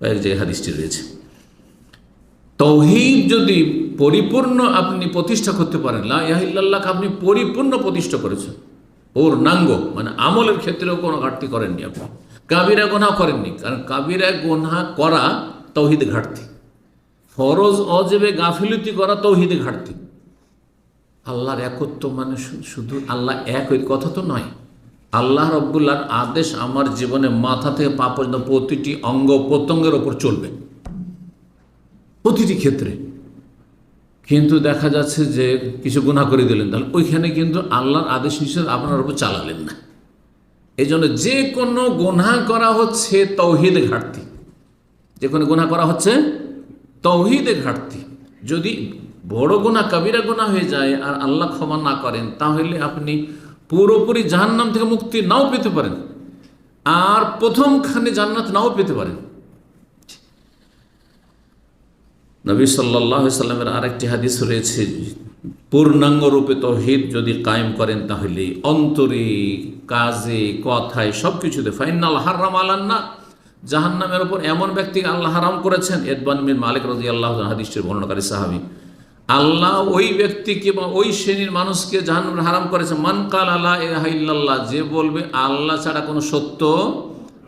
কয়েক জায়গায় হাদিসটি রয়েছে। তৌহিদ যদি পরিপূর্ণ আপনি প্রতিষ্ঠা করতে পারেন, লা ইয়াহিল্লাহকে আপনি পরিপূর্ণ প্রতিষ্ঠা করেছেন। ওর নাঙ্গ মানে আমলের ক্ষেত্রেও কোনো ঘাটতি করেননি আপনি। কাবিরা গোনা করেননি, কারণ কাবিরা গোনা করা তৌহিদ ঘাটতি। ফরজ, অজেবে গাফিলতি করা তৌহিদ ঘাটতি। আল্লাহর একত্ব মানে শুধু আল্লাহ এক কথা তো নয়। আল্লাহ রব্বুল্লাহর আদেশ আমার জীবনে মাথা থেকে পা পর্যন্ত প্রতিটি অঙ্গ প্রত্যঙ্গের ওপর চলবে। প্রতিটি ক্ষেত্রে। কিন্তু দেখা যাচ্ছে যে কিছু গুণা করে দিলেন। তাহলে ওইখানে কিন্তু আল্লাহর আদেশ হিসেবে আপনার উপর চালালেন না। এই জন্য যে কোনো গুণা করা হচ্ছে তৌহিদে ঘাটতি। যে কোনো গুণা করা হচ্ছে তৌহিদে ঘাটতি। যদি বড় গুণা কবিরা গুণা হয়ে যায় আর আল্লাহ ক্ষমা না করেন, তাহলে আপনি পুরোপুরি জাহান্নাম থেকে মুক্তি নাও পেতে পারেন। আর প্রথমখানে জান্নাত নাও পেতে পারেন। নবী সাল্লামের আরেকটি হাদিস রয়েছে, পূর্ণাঙ্গ রূপে তহিদ যদি কায়েম করেন তাহলে অন্তরে, কাজে, কথায় সব কিছুতে ফাইনাল হারাম আলান্না জাহান্নামের ওপর এমন ব্যক্তিকে আল্লাহ হারাম করেছেন এদবান মালিক রাজি আল্লাহ হাদিসের বর্ণনাকারী সাহাবি। আল্লাহ ওই ব্যক্তিকে বা ওই শ্রেণির মানুষকে জাহান্নামের হারাম করেছে। মান কাল আল্লাহ ইল্লাল্লাহ, যে বলবে আল্লাহ ছাড়া কোনো সত্য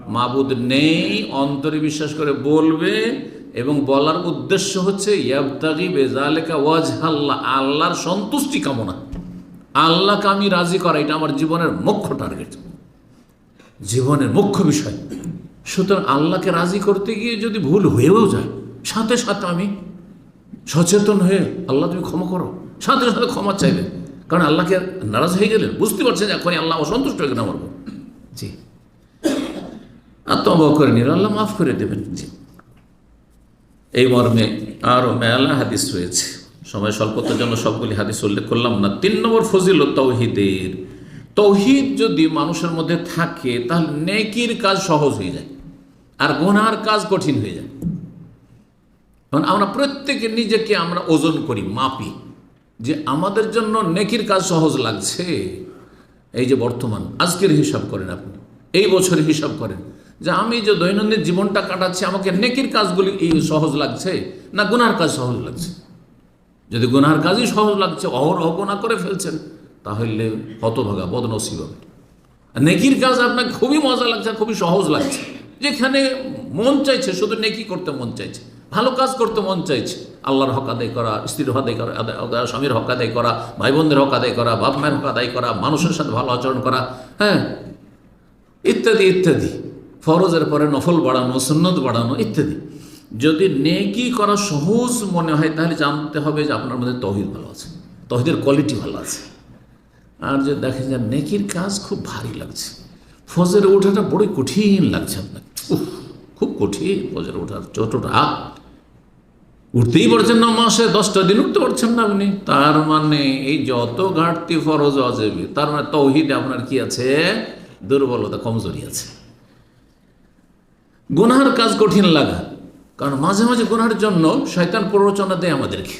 মাবুদ নেই, অন্তরে বিশ্বাস করে বলবে এবং বলার উদ্দেশ্য হচ্ছে, ইয়াবতাগি বেজালেকা ওয়াজ আল্লাহ আল্লাহর সন্তুষ্টি কামনা। আল্লাহকে আমি রাজি করা, এটা আমার জীবনের মুখ্য টার্গেট জীবনের মুখ্য বিষয়। সুতরাং আল্লাহকে রাজি করতে গিয়ে যদি ভুল হয়েও যায়, সাথে সাথে আমি সচেতন হয়ে আল্লাহ তুমি ক্ষমা করো। সাথে সাথে ক্ষমা চাইলেন কারণ আল্লাহকে নারাজ হয়ে গেলেন বুঝতে পারছেন এখনই আল্লাহ অসন্তুষ্ট হয়ে গেলেন আমার জি। আর তবা করে নিল, আল্লাহ মাফ করে দেবেন। জি। এই মর্মে আরও মেলা হাদিস রয়েছে। সময় স্বল্পতার জন্য সবগুলি হাদিস উল্লেখ করলাম না। তিন নম্বর ফজিল তৌহিদের। তৌহিদ যদি মানুষের মধ্যে থাকে, তাহলে নেকির কাজ সহজ হয়ে যায়। আর গোনার কাজ কঠিন হয়ে যায়। কারণ আমরা প্রত্যেকে নিজেকে আমরা ওজন করি, মাপি যে আমাদের জন্য নেকির কাজ সহজ লাগছে। এই যে বর্তমান, আজকের হিসাব করেন আপনি, এই বছরের হিসাব করেন যে আমি যে দৈনন্দিন জীবনটা কাটাচ্ছি, আমাকে নেকির কাজগুলি এই সহজ লাগছে না গুনার কাজ সহজ লাগছে? যদি গুনার কাজই সহজ লাগছে, অহরহ গুণা করে ফেলছেন, তাহলে হতভাগা, বদনসিব হবে। নেকির কাজ আপনাকে খুবই মজা লাগছে, খুবই সহজ লাগছে। যেখানে মন চাইছে, শুধু নেকি করতে মন চাইছে। ভালো কাজ করতে মন চাইছে। আল্লাহর হক আদায় করা, স্ত্রীর হক আদায় করা স্বামীর হক আদায় করা ভাই বোনদের হক আদায় করা, বাপ মায়ের হক আদায় করা, মানুষের সাথে ভালো আচরণ করা হ্যাঁ? ইত্যাদি ইত্যাদি। ফরজের পরে নফল বাড়ানো, সুন্নত বাড়ানো, ইত্যাদি। যদি নেকি করা সহজ মনে হয়, তাহলে জানতে হবে যে আপনার মধ্যে তহিদ ভালো আছে। তহিদের কোয়ালিটি ভালো আছে। আর যে দেখেন যে নেকির কাজ খুব ভারী লাগছে। ফজরে ওঠাটা বড়ই কঠিন লাগছে আপনাকে। খুব কঠিন ফজরে ওঠার রাত। উঠতেই পারছেন না মাসে দশটা দিন উঠতে পারছেন না আপনি তার মানে এই যত ঘাটতি ফরজ অজেবে তার মানে তৌহিদে আপনার কি আছে? দুর্বলতা কমজোরি আছে। গুনার কাজ কঠিন লাগা কারণ মাঝে মাঝে গুনার জন্য শয়তান প্ররোচনা দেয় আমাদেরকে।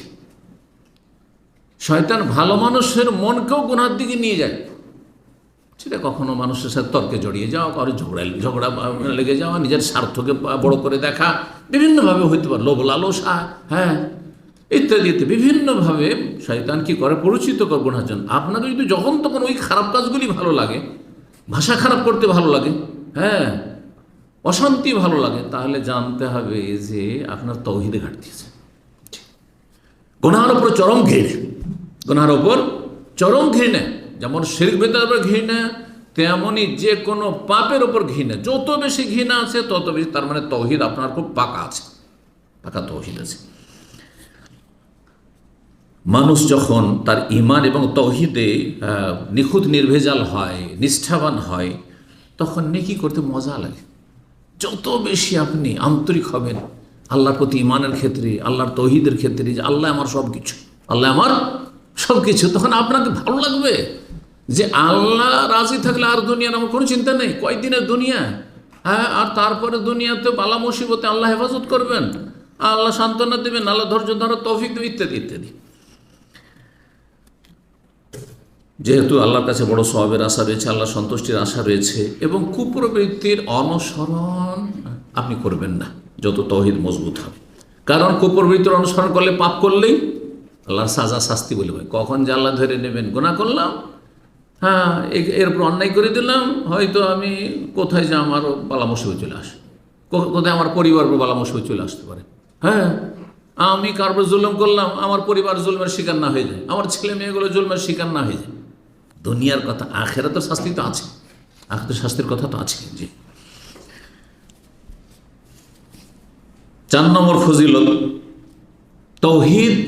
শয়তান ভালো মানুষের মনকেও গুনার দিকে নিয়ে যায়। সেটা কখনো মানুষের সাথে তর্কে জড়িয়ে যাওয়া, কারও ঝগড়া ঝগড়া লেগে যাওয়া, নিজের স্বার্থকে বড় করে দেখা, বিভিন্নভাবে হইতে পারে, লোভ, লালসা হ্যাঁ ইত্যাদি ইত্যাদি। বিভিন্নভাবে শয়তান কি করে? পরিচিত কর গুণার জন্য আপনাকে যদি যখন তখন ওই খারাপ কাজগুলি ভালো লাগে, ভাষা খারাপ করতে ভালো লাগে হ্যাঁ অশান্তি ভালো লাগে, তাহলে জানতে হবে যে আপনার তৌহিদে ঘাটতি আছে। গোনার ওপর চরম ঘৃণা। গোনার ওপর চরম ঘৃণা। যেমন শির বেতার উপর ঘৃণা তেমনই যে কোনো পাপের ওপর ঘৃণা। যত বেশি ঘৃণা আছে, তত বেশি তার মানে তহিদ আপনার খুব পাকা আছে। পাকা তহিদ আছে। মানুষ যখন তার ইমান এবং তহিদে নিখুঁত, নির্ভেজাল হয়, নিষ্ঠাবান হয়, তখন নেকি করতে মজা লাগে। যত বেশি আপনি আন্তরিক হবেন, আল্লাহর প্রতি ইমানের ক্ষেত্রে, আল্লাহর তৌহিদের ক্ষেত্রে, যে আল্লাহ আমার সব কিছু আল্লাহ আমার সব কিছু তখন আপনাকে ভালো লাগবে। যে আল্লাহ রাজি থাকলে আর দুনিয়ার আমার কোনো চিন্তা নেই। কয়দিনের দুনিয়া? হ্যাঁ আর তারপরে দুনিয়াতে বালা মুসিবতে আল্লাহ হেফাজত করবেন। আল্লাহ সান্ত্বনা দেবেন, আল্লাহ ধৈর্য ধরো তৌফিক দেবে ইত্যাদি ইত্যাদি। যেহেতু আল্লাহর কাছে বড় স্বভাবের আশা রয়েছে আল্লাহ সন্তুষ্টির আশা রয়েছে, এবং কুপ্রবৃত্তির অনুসরণ আপনি করবেন না, যত তহিদ মজবুত হবে। কারণ কুপ্রবৃত্তির অনুসরণ করলে পাপ করলেই আল্লাহর সাজা শাস্তি বলে হয় কখন যে আল্লাহ ধরে নেবেন গোনা করলাম হ্যাঁ এরপর অন্যায় করে দিলাম, হয়তো আমি কোথায় যে আমারও বালা মুসিবত চলে আসে। কোথায় আমার পরিবার বালা মুসিবত চলে আসতে পারে। হ্যাঁ আমি কারোর জুলুম করলাম, আমার পরিবার জুলমের শিকার না হয়ে যায়। আমার ছেলে মেয়েগুলো জুলমের শিকার না হয়ে যায়। দুনিয়ার কথা আখেরা তো শাস্তি তো আছে। আখের শাস্তির কথা তো আছে, জি। চার নম্বর ফজিলত, তৌহিদ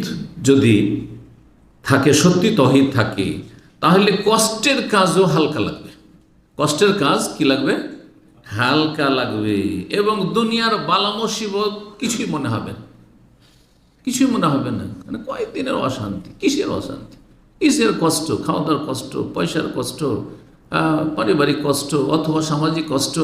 যদি থাকে, সত্যি তহিদ থাকে তাহলে কষ্টের কাজও হালকা লাগবে। কষ্টের কাজ কি লাগবে? হালকা লাগবে। এবং দুনিয়ার বালা মুসিবত কিছুই মনে হবে না। কিছুই মনে হবে না। মানে কয়েকদিনের অশান্তি। কিসের অশান্তি? কিসের কষ্ট? খাওয়া দাওয়ার কষ্ট, পয়সার কষ্ট পারিবারিক কষ্ট, অথবা সামাজিক কষ্ট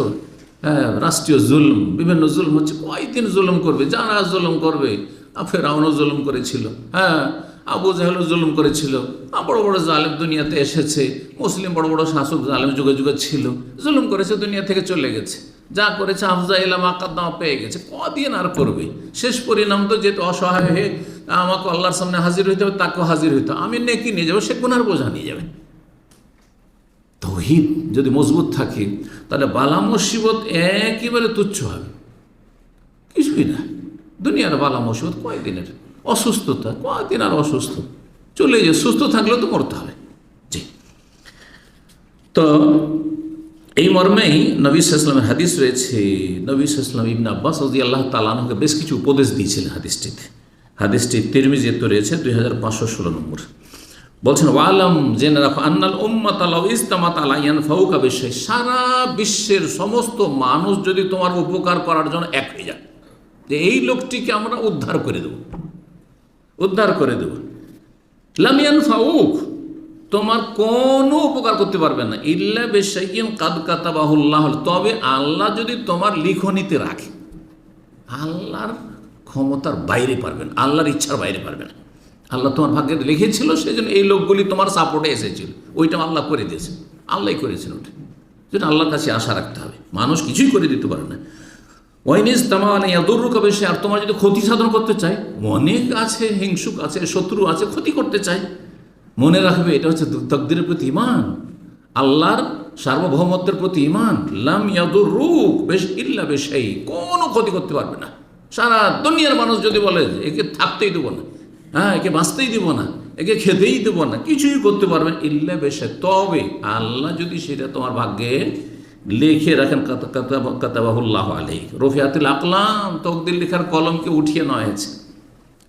রাষ্ট্রীয় জুলম, বিভিন্ন জুলম হচ্ছে। কয়েকদিন জুলুম করবে? যারা জুলুম করবে? ফেরাউনও জুলুম করেছিল। হ্যাঁ আবু জাহেলও জুলুম করেছিল। বড় বড় জালেম দুনিয়াতে এসেছে। মুসলিম বড় বড় শাসক জালেম যুগে যুগে ছিল। জুলুম করেছে, দুনিয়া থেকে চলে গেছে। যা করেছে আফজা ইলাম আকাদ্দামা পেয়ে গেছে। কদিন আর করবে? শেষ পরিণাম তো যেহেতু অসহায় হয়ে আমাকে আল্লাহর সামনে হাজির হইতে হবে, তাকেও হাজির হইতে হবে। আমি নেকি নিয়ে যাব, সে গুনার বোঝা নিয়ে যাবে। তহিদ যদি মজবুত থাকে, তাহলে বালা মুসিবত একেবারে তুচ্ছ হবে। কিছুই না। দুনিয়ার বালা মুসিবত কয়দিনের? অসুস্থতা কয়দিন আর অসুস্থ? চলে যে সুস্থ থাকলেও তো মরতে হবে। জি। তো এই মর্মেই নবী হাদিস রয়েছে। নবী সাল্লাম ইবন আব্বাস রাজি আল্লাহ তালানহকে বেশ কিছু উপদেশ দিয়েছিলেন হাদিসটিতে। হাদিসটি তিরমিজিতে রয়েছে দুই হাজার পাঁচশো ষোলো নম্বর। বলছেন, ওয়ালাম জেনে রাখো, আন্নাল উম্মাত ইস্তামাত আলাইয়ান ফাউকা বিশ্বে সারা বিশ্বের সমস্ত মানুষ যদি তোমার উপকার করার জন্য এক হয়ে যায়, যে এই লোকটিকে আমরা উদ্ধার করে দেব। উদ্ধার করে দেব। লামিয়ান ফাউক তোমার কোনো উপকার করতে পারবে না। ইল্লা বেশাইন কাদ কাতাবাহুল্লাহ তবে আল্লাহ যদি তোমার লিখনিতে রাখে, আল্লাহর ক্ষমতার বাইরে পারবেন, আল্লাহর ইচ্ছার বাইরে পারবে না আল্লাহ তোমার ভাগ্যে লিখেছিল সেই জন্য এই লোকগুলি তোমার সাপোর্টে এসেছিল। ওইটা আল্লাহ করে দিয়েছে। আল্লাহই করেছেন ওটা। যেটা আল্লাহর কাছে আশা রাখতে হবে। মানুষ কিছুই করে দিতে পারে না। ওয়াইনিস তামানে ইয়াদুরুকা বেশি আর তোমার যদি ক্ষতি সাধন করতে চায়, অনেক আছে, হিংসুক আছে, শত্রু আছে, ক্ষতি করতে চায়, মনে রাখবে এটা হচ্ছে তকদিরের প্রতি ইমান আল্লাহর সার্বভৌমত্বের প্রতি ইমান লাম ইয়াদুর রুক বেশ ইল্লা বেশাই কোনো ক্ষতি করতে পারবে না। সারা দুনিয়ার মানুষ যদি বলে, একে থাকতেই দেবো না। হ্যাঁ একে বাঁচতেই দেবো না। একে খেতেই দেবো না। কিছুই করতে পারবে ইল্লা বেশে তবে আল্লাহ যদি সেটা তোমার ভাগ্যে লিখে রাখেন কাতাবাহুল্লাহ আলাই রফিয়াতুল আকলাম তকদির লেখার কলমকে উঠিয়ে নেওয়া হয়েছে।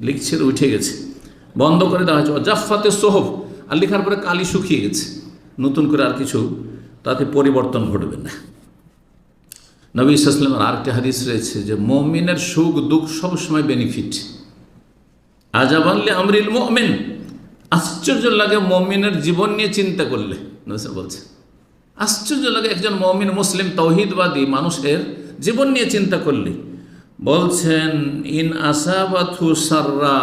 লিখছে, উঠে গেছে। বন্ধ করে দেওয়া হয়েছে। জাফাতে সোহব আর লেখার পরে কালি শুকিয়ে গেছে। নতুন করে আর কিছু তাতে পরিবর্তন ঘটবে না। নবী ইসলামের আরেকটি হাদিস রয়েছে যে, মমিনের সুখ, দুঃখ সবসময় বেনিফিট আজাবানলে আমরিল মমিন। আশ্চর্য লাগে মমিনের জীবন নিয়ে চিন্তা করলে। বলছে আশ্চর্য লাগে একজন মমিন মুসলিম তৌহিদবাদী মানুষের জীবন নিয়ে চিন্তা করলে। বলছেন, ইন আসাবাথু সাররা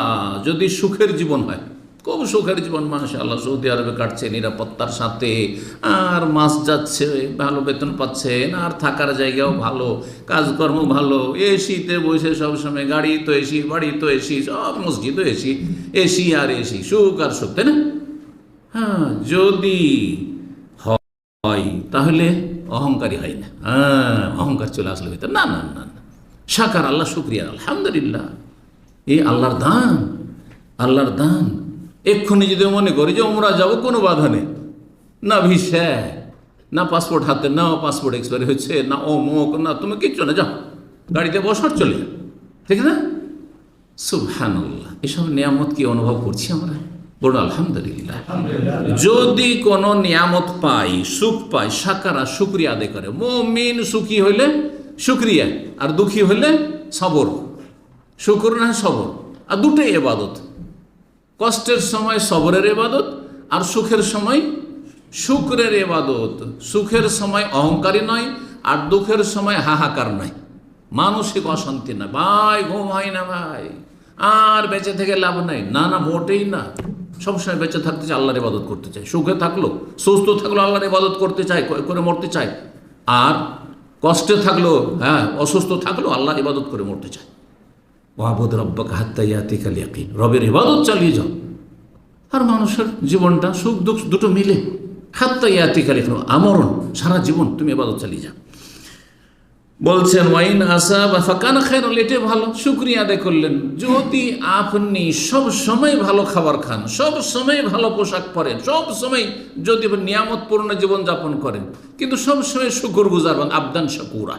যদি সুখের জীবন হয়। খুব সুখের জীবন মাসা আল্লাহ সৌদি আরবে কাটছে নিরাপত্তার সাথে। আর মাস যাচ্ছে, ভালো বেতন পাচ্ছেন, আর থাকার জায়গাও ভালো, কাজকর্ম ভালো, এসিতে বসে সবসময় গাড়ি তো এসি, বাড়ি তো এসি, সব মসজিদও এসি এসি আর এসি, সুখ আর সুখ, তাই না? হ্যাঁ যদি তাহলে অহংকারী হয় না। হ্যাঁ অহংকার চলে আসলে ভিতরে না না না না। সাকার আল্লাহ, শুক্রিয়া। আলহামদুলিল্লাহ। এই আল্লাহর দান আল্লাহর দান। এক্ষুনি যদি মনে করি যে ওমরা যাব, কোনো বাধা নেই। না ভিসা, না পাসপোর্ট হাতে না পাসপোর্ট এক্সপায়ারি হচ্ছে না অমুক, না তুমি কিচ্ছু না, যাও। গাড়িতে বসার চলে যাও। ঠিক না সুবহানাল্লাহ। এসব নিয়ামত কি অনুভব করছি আমরা? বলুন, আলহামদুলিল্লাহ। যদি কোনো নিয়ামত পাই সুখ পাই সাকারা, শুক্রিয়া আদায় করে, মমিন সুখী হইলে শুক্রিয়া, আর দুঃখী হইলে সবর। শুক্র না সবর। আর দুটোই এবাদত। কষ্টের সময় সবরের এবাদত, আর সুখের সময় শুক্রের এবাদত। সুখের সময় অহংকারী নয়, আর দুঃখের সময় হাহাকার নয়। মানসিক অশান্তি না ভাই, ঘুম হয় না, ভাই। আর বেঁচে থেকে লাভ নাই। না না, মোটেই না। সবসময় বেঁচে থাকতে চাই আল্লাহর ইবাদত করতে চাই সুখে থাকল, সুস্থ থাকল, আল্লাহর ইবাদত করতে চাই করে মরতে চাই আর কষ্টে থাকল হ্যাঁ অসুস্থ থাকল আল্লাহ ইবাদত করে মরতে চায়। ওয়াবুদ রব্বাকে হাত্তাইয়াতি কালিয়াকিন রবের ইবাদত চালিয়ে যাও। আর মানুষের জীবনটা সুখ দুঃখ দুটো মিলে। হাত্তাইয়াতি কালিয়াকিন আমরণ, সারা জীবন তুমি ইবাদত চালিয়ে যাও। বলছেন, ওয়াইন আসা বা ফাঁকানা খায়রুল এটাই ভালো, শুক্রিয়া আদায় করলেন। যদি আপনি সব সময় ভালো খাবার খান, সব সময় ভালো পোশাক পরেন, সব সময় যদি নিয়ামতপূর্ণ জীবনযাপন করেন, কিন্তু সব সময় শুকুর গুজার আবদান শাকুরা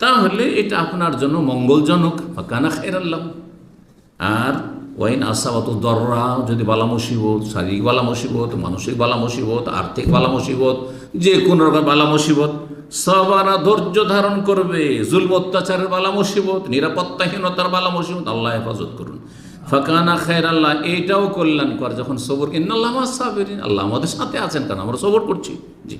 তাহলে এটা আপনার জন্য মঙ্গলজনক, ফাঁকানা খায়রাল্লাহ আর ওয়াইন আসাবাত দররা, যদি বালা মুসিবত, শারীরিক বালা মুসিবত, মানসিক বালা মুসিবত, আর্থিক বালা মুসিবত, যে কোনো রকম বালা মুসিবত সবারা ধৈর্য ধারণ করবে, জুলম, অত্যাচারের বালা মুসিবত, নিরাপত্তাহীনতার বালা মুসিবত, আল্লাহ হেফাজত করুন। ফাঁকানা খায়ের আল্লাহ এইটাও কল্যাণকর, যখন সবর, ইন্নাল্লাহ সাবেরিন, আল্লাহ আমাদের সাথে আছেন কেন আমরা সবর করছি। জি।